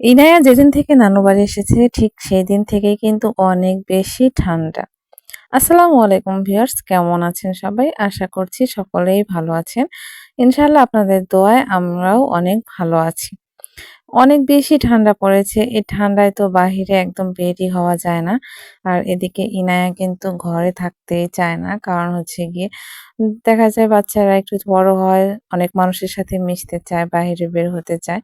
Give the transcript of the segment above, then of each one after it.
ইনায়া যেদিন থেকে নানু বাড়ি এসেছে, ঠিক সেই দিন থেকেই কিন্তু অনেক বেশি ঠান্ডা। আসসালামু আলাইকুম ভিউয়ার্স, কেমন আছেন সবাই? আশা করছি সকলেই ভালো আছেন। ইনশাল্লাহ আপনাদের দোয়ায় আমরাও অনেক ভালো আছি। অনেক বেশি ঠান্ডা পড়েছে। এই ঠান্ডায় তো বাহিরে একদম বেরই হওয়া যায় না। আর এদিকে ইনায়া কিন্তু ঘরে থাকতেই চায় না। কারণ হচ্ছে গিয়ে দেখা যায় বাচ্চারা একটু বড় হয়, অনেক মানুষের সাথে মিশতে চায় বাইরে বের হতে চায়।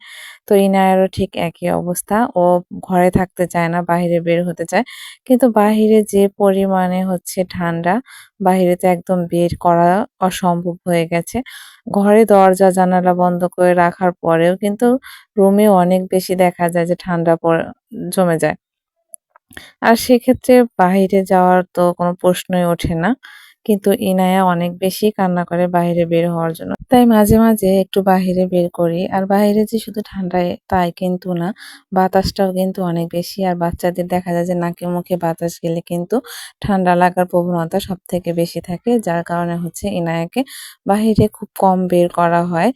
তো ইনায়ারও ঠিক একই অবস্থা। ও ঘরে থাকতে চায় না বাইরে বের হতে চায়। কিন্তু বাহিরে যে পরিমাণে হচ্ছে ঠান্ডা, বাহিরে তো একদম বের করা অসম্ভব হয়ে গেছে। ঘরে দরজা জানালা বন্ধ করে রাখার পরেও কিন্তু রুমে অনেক বেশি দেখা যায় যে ঠান্ডা জমে যায়। আর সেক্ষেত্রে বাহিরে যাওয়ার তো কোনো প্রশ্নই ওঠে না। কিন্তু ইনায়া অনেক বেশি কান্না করে বাইরে বের হওয়ার জন্য। তাই মাঝে মাঝে একটু বাহিরে বের করি। আর বাইরে যে শুধু ঠান্ডায় তাই কিন্তু না। বাতাসটাও কিন্তু অনেক বেশি। আর বাচ্চাদের দেখা যায় যে নাকে মুখে বাতাস গেলে কিন্তু ঠান্ডা লাগার প্রবণতা সব থেকে বেশি থাকে। যার কারণে হচ্ছে ইনায়াকে বাহিরে খুব কম বের করা হয়।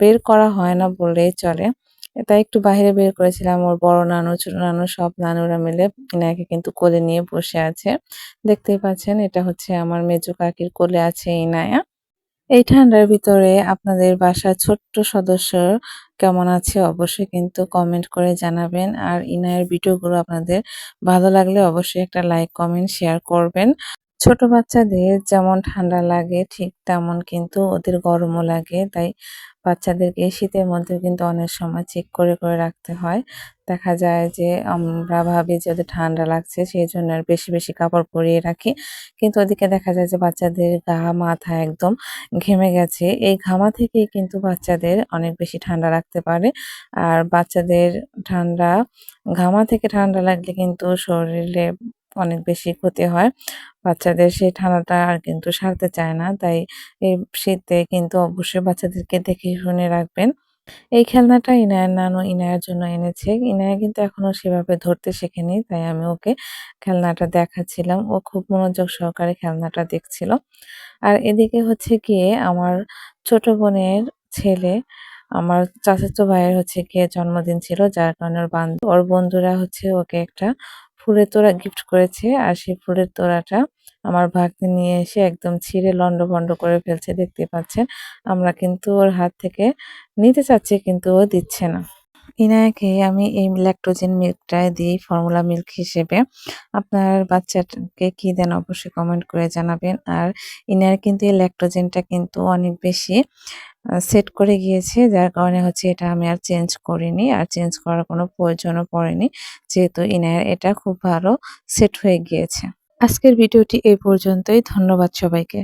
বের করা হয় না বললেই চলে। তাই একটু বাইরে বের করেছিলাম ওর বড় নানু, ছোট নানু সব নানুরা মিলে ইনায়াকে কিন্তু কোলে নিয়ে বসে আছে। দেখতেই পাচ্ছেন, এটা হচ্ছে আমার মেজো কাকির কোলে আছে ইনায়া এই ঠান্ডার ভিতরে আপনাদের বাসার ছোট্ট সদস্য কেমন আছে অবশ্যই কিন্তু কমেন্ট করে জানাবেন। আর ইনায়ের ভিডিওগুলো আপনাদের ভালো লাগলে অবশ্যই একটা লাইক কমেন্ট শেয়ার করবেন। ছোট বাচ্চাদের যেমন ঠান্ডা লাগে, ঠিক তেমন কিন্তু ওদের গরমও লাগে। তাই বাচ্চাদেরকে শীতের মধ্যেও কিন্তু অনেক সময় চেক করে করে রাখতে হয়। দেখা যায় যে আমরা ভাবি যে ওদের ঠান্ডা লাগছে, সেই জন্য আর বেশি বেশি কাপড় পরিয়ে রাখি। কিন্তু ওদিকে দেখা যায় যে বাচ্চাদের গা, মাথা একদম ঘেমে গেছে। এই ঘামা থেকেই কিন্তু বাচ্চাদের অনেক বেশি ঠান্ডা লাগতে পারে। আর বাচ্চাদের ঠান্ডা, ঘামা থেকে ঠান্ডা লাগলে কিন্তু শরীরে অনেক বেশি ক্ষতি হয়। বাচ্চাদের সেই ঠান্ডাটা আর কিন্তু সারতে চায় না। তাই এই শীতে কিন্তু অবশ্যই বাচ্চাদেরকে দেখে শুনে রাখবেন। এই খেলনাটা ইনায়ের নানু ইনায়ের জন্য এনেছে। ইনায়া কিন্তু এখনও সেভাবে ধরতে শেখেনি, তাই আমি ওকে খেলনাটা দেখাচ্ছিলাম। ও খুব মনোযোগ সহকারে খেলনাটা দেখছিল। আর এদিকে হচ্ছে গিয়ে আমার ছোট বোনের ছেলে, আমার চাচাতো ভাইয়ের হচ্ছে গিয়ে জন্মদিন ছিল, যার কারণে ওর বান্ধব ওর বন্ধুরা হচ্ছে ওকে একটা ফুলের তোড়া গিফট করেছে আর সেই ফুলের তোড়াটা আমার ভাগ্নে নিয়ে এসে একদম ছিঁড়ে লন্ডভন্ড করে ফেলছে, দেখতে পাচ্ছেন? আমরা কিন্তু ওর হাত থেকে নিতে চাচ্ছি কিন্তু ও দিচ্ছে না। ইনায়াকে আমি এই ল্যাকটোজেন মিল্কটা দিই ফর্মুলা মিল্ক হিসেবে। আপনার বাচ্চাকে কি দেন অবশ্যই কমেন্ট করে জানাবেন। আর ইনার কিন্তু এই ল্যাকটোজেনটা কিন্তু অনেক বেশি সেট করে গিয়েছে, যার কারণে হচ্ছে এটা আমি আর চেঞ্জ করিনি, আর চেঞ্জ করার কোনো প্রয়োজনও পড়েনি। যেহেতু ইনার এটা খুব ভালো সেট হয়ে গিয়েছে। আজকের ভিডিওটি এই পর্যন্তই, ধন্যবাদ সবাইকে।